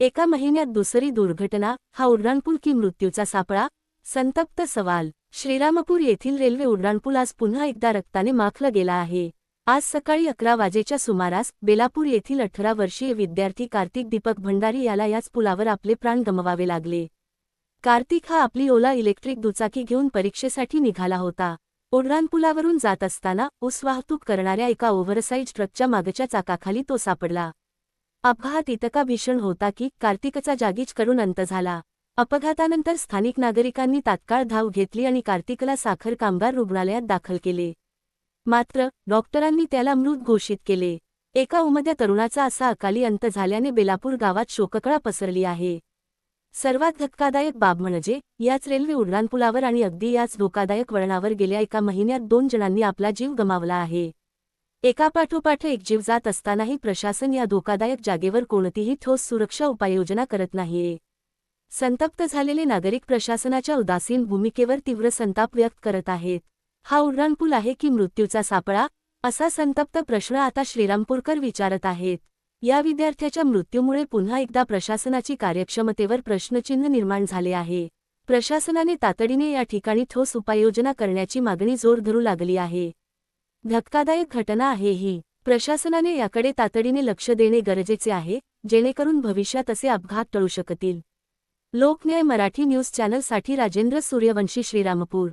एका महिन्यात दुसरी दुर्घटना हा उड्डाणपूल की मृत्यूचा सापळा? संतप्त सवाल. श्रीरामपूर येथील रेल्वे उड्डाणपूल आज पुन्हा एकदा रक्ताने माखला गेला आहे. आज सकाळी अकरा वाजेच्या सुमारास बेलापूर येथील अठरा वर्षीय विद्यार्थी कार्तिक दीपक भंडारी याला याच पुलावर आपले प्राण गमवावे लागले. कार्तिक हा आपली ओला इलेक्ट्रिक दुचाकी घेऊन परीक्षेसाठी निघाला होता. उड्डाणपुलावरून जात असताना ऊस वाहतूक करणाऱ्या एका ओव्हरसाईज ट्रकच्या मागच्या चाकाखाली तो सापडला. अपघात इतका भीषण होता की कार्तिकचा जागीच करून अंत झाला. अपघातानंतर स्थानिक नागरिकांनी तात्काळ धाव घेतली आणि कार्तिकला साखर कामगार रुग्णालयात दाखल केले. मात्र डॉक्टरांनी त्याला मृत घोषित केले. एका उमद्या तरुणाचा असा अकाली अंत झाल्याने बेलापूर गावात शोककळा पसरली आहे. सर्वात धक्कादायक बाब म्हणजे याच रेल्वे उड्डाणपुलावर आणि अगदी याच धोकादायक वळणावर गेल्या एका महिन्यात दोन जणांनी आपला जीव गमावला आहे. एकापाठोपाठ एकजीव जात असतानाही प्रशासन या धोकादायक जागेवर कोणतीही ठोस सुरक्षा उपाययोजना करत नाहीये. संतप्त झालेले नागरिक प्रशासनाच्या उदासीन भूमिकेवर तीव्र संताप व्यक्त करत आहेत. हा उड्डाणपूल आहे की मृत्यूचा सापळा? असा संतप्त प्रश्न आता श्रीरामपूरकर विचारत आहेत. या विद्यार्थ्याच्या मृत्यूमुळे पुन्हा एकदा प्रशासनाची कार्यक्षमतेवर प्रश्नचिन्ह निर्माण झाले आहे. प्रशासनाने तातडीने या ठिकाणी ठोस उपाययोजना करण्याची मागणी जोर धरू लागली आहे. धक्कादायक घटना आहे ही. प्रशासनाने याकडे तातडीने लक्ष देणे गरजेचे आहे जेणेकरून भविष्यात असे अपघात टळू शकतील. लोकन्याय मराठी न्यूज चॅनलसाठी राजेंद्र सूर्यवंशी श्रीरामपूर.